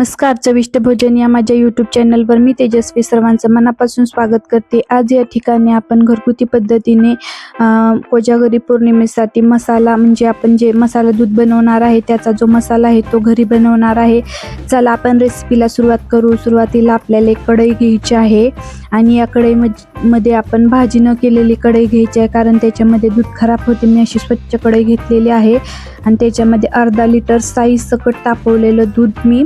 नमस्कार चविष्ट भोजन या माझ्या यूट्यूब चॅनलवर मी तेजस्वी सर्वांचं मनापासून स्वागत करते. आज या ठिकाणी आपण घरगुती पद्धतीने कोजागरी पौर्णिमेसाठी मसाला म्हणजे आपण जे मसाला दूध बनवणार आहे त्याचा जो मसाला आहे तो घरी बनवणार आहे. चला आपण रेसिपीला सुरुवात करू. सुरुवातीला आपल्याला एक कढई घ्यायची आहे आणि या कढईमध्ये आपण भाजी न केलेली कढई घ्यायची आहे कारण त्याच्यामध्ये दूध खराब होते. मी अशी स्वच्छ कढई घेतलेली आहे आणि त्याच्यामध्ये अर्धा लिटर साईज सकट तापवलेलं दूध मी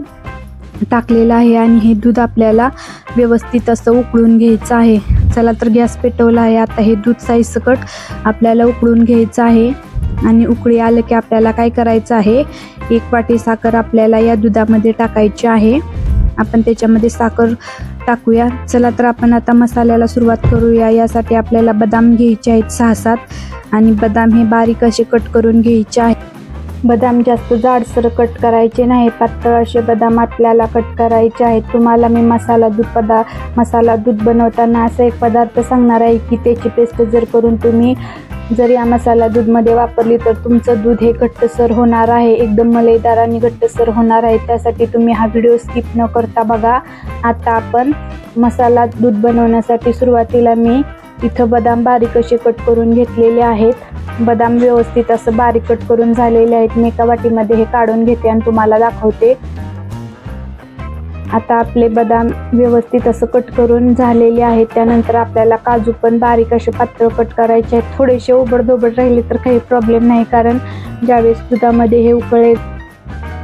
टाकलेलं आहे आणि हे दूध आपल्याला व्यवस्थित असं उकळून घ्यायचं आहे. चला तर गॅस पेटवला आहे. आता हे दूध साईज सकट आपल्याला उकळून घ्यायचं आहे. आणि उकळी आलं की आपल्याला काय करायचं आहे? एक वाटी साखर आपल्याला या दुधामध्ये टाकायची आहे. आपण त्याच्यामध्ये साखर टाकूया. चला तर आपण आता मसाल्याला सुरुवात करूया. यासाठी आपल्याला बदाम घ्यायचे आहेत सहा सात. आणि बदाम हे बारीक असे कट करून घ्यायचे आहे बदाम जास्त जाडसर कट करायचे नाही पातळ असे बदाम आपल्याला कट करायचे आहेत. तुम्हाला मी मसाला दूध पदा मसाला दूध बनवताना असा एक पदार्थ सांगणार आहे की त्याची पेस्ट जर करून तुम्ही जर या मसाला दूधमध्ये वापरली तर तुमचं दूध हे घट्टसर होणार आहे. एकदम मलईदार आणि घट्टसर होणार आहे. त्यासाठी तुम्ही हा व्हिडिओ स्किप न करता बघा. आता आपण मसाला दूध बनवण्यासाठी सुरुवातीला मी इथं बदाम बारीक असे कट करून घेतलेले आहेत. बदाम व्यवस्थित असं बारीक कट करून झालेले आहेत. मी एका वाटीमध्ये हे काढून घेते आणि तुम्हाला दाखवते. आता आपले बदाम व्यवस्थित असं कट करून झालेले आहेत. त्यानंतर आपल्याला काजू पण बारीक असे पातळ कट करायचे आहेत. थोडेसे ओबडधोबड राहिले तर काही प्रॉब्लेम नाही कारण ज्यावेळेस दुधामध्ये हे उकळेल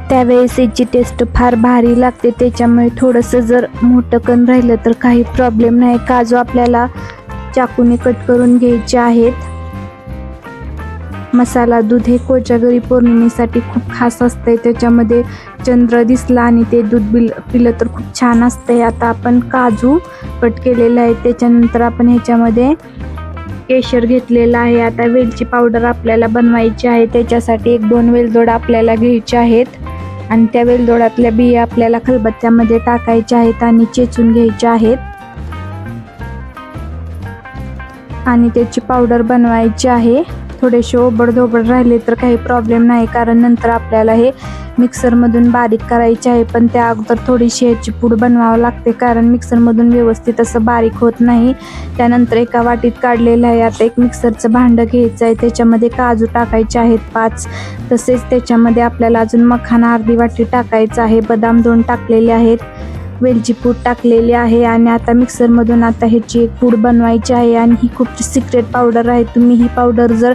त्यावेळेस याची टेस्ट फार भारी लागते. त्याच्यामुळे थोडंसं जर मोठं कण राहिलं तर काही प्रॉब्लेम नाही. काजू आपल्याला चाकूने कट करून घ्यायचे आहेत. मसाला दूध हे कोजागरी पौर्णिमेसाठी खूप खास असतंय. त्याच्यामध्ये चंद्र दिसला आणि ते दूध बिल पिलं तर खूप छान असतंय. आता आपण काजू कट केलेला आहे. त्याच्यानंतर आपण ह्याच्यामध्ये केशर घेतलेला आहे. आता वेलची पावडर आपल्याला बनवायची आहे. त्याच्यासाठी एक दोन वेलदोड आपल्याला घ्यायचे आहेत. आणि त्या वेलदोडातल्या बिया आपल्याला खलबत्त्यामध्ये टाकायच्या आहेत आणि चेचून घ्यायच्या आहेत. आणि त्याची पावडर बनवायची आहे. थोडेसे ओबडधोबड राहिले तर काही प्रॉब्लेम नाही. कारण नंतर आपल्याला हे मिक्सरमधून बारीक करायचे आहे. पण त्या अगोदर थोडीशी ह्याची पूड बनवावं लागते. कारण मिक्सरमधून व्यवस्थित असं बारीक होत नाही. त्यानंतर एका वाटीत काढलेलं आहे. आता एक मिक्सरचं भांडं घ्यायचं आहे. त्याच्यामध्ये काजू टाकायचे आहेत पाच. तसेच त्याच्यामध्ये आपल्याला अजून मखाना अर्धी वाटी टाकायचं आहे. बदाम दोन टाकलेले आहेत. वेलची पूड टाकलेली आहे आणि आता मिक्सरमधून आता ह्याची एक पूड बनवायची आहे आणि ही खूप सिक्रेट पावडर आहे. तुम्ही ही पावडर जर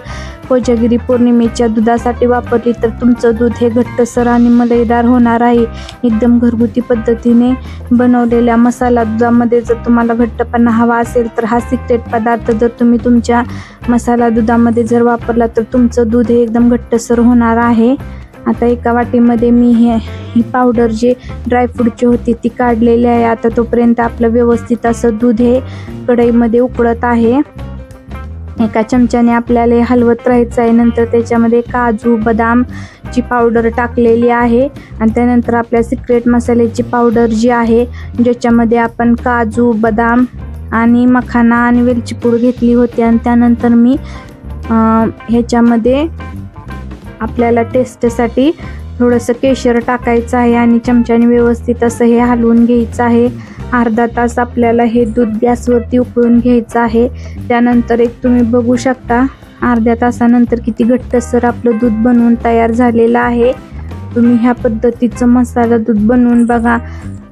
कोजागिरी पौर्णिमेच्या दुधासाठी वापरली तर तुमचं दूध हे घट्टसर आणि मलईदार होणार आहे. एकदम घरगुती पद्धतीने बनवलेल्या मसाला दुधामध्ये जर तुम्हाला घट्टपणा हवा असेल तर हा सिक्रेट पदार्थ जर तुम्ही तुमच्या मसाला दुधामध्ये जर वापरला तर तुमचं दूध हे एकदम घट्टसर होणार आहे. आता एका वाटीमध्ये मी हे ही पावडर जे ड्रायफ्रूटची होती ती काढलेली आहे. आता तोपर्यंत आपलं व्यवस्थित असं दूध हे कढईमध्ये उकळत आहे. एका चमच्याने आपल्याला हलवत राहायचं आहे. नंतर त्याच्यामध्ये काजू बदामची पावडर टाकलेली आहे. आणि त्यानंतर आपल्या सिक्रेट मसाल्याची पावडर जी आहे ज्याच्यामध्ये आपण काजू बदाम आणि मखाना आणि वेलची पूड घेतली होती. आणि त्यानंतर मी ह्याच्यामध्ये आपल्याला टेस्टसाठी थोडंसं केशर टाकायचं आहे आणि चमच्याने व्यवस्थित असं हे हलवून घ्यायचं आहे. अर्धा तास आपल्याला हे दूध गॅसवरती उकळून घ्यायचं आहे. त्यानंतर एक तुम्ही बघू शकता अर्ध्या तासानंतर किती घट्टसर आपलं दूध बनवून तयार झालेलं आहे. तुम्ही ह्या पद्धतीचं मसाला दूध बनवून बघा.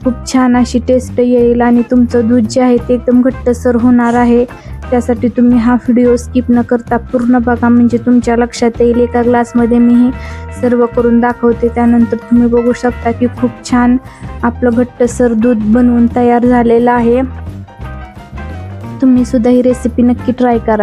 खूप छान अशी टेस्ट येईल आणि तुमचं दूध जे आहे ते एकदम घट्टसर होणार आहे. त्यासाठी तुम्ही हा व्हिडिओ स्किप न करता पूर्ण बघा. म्हणजे तुमच्या लक्षात येईल एका ग्लासमध्ये मी हे सर्व करून दाखवते. त्यानंतर तुम्ही बघू शकता की खूप छान आपलं घट्टसर दूध बनवून तयार झालेलं आहे. तुम्ही सुद्धा ही रेसिपी नक्की ट्राय करा.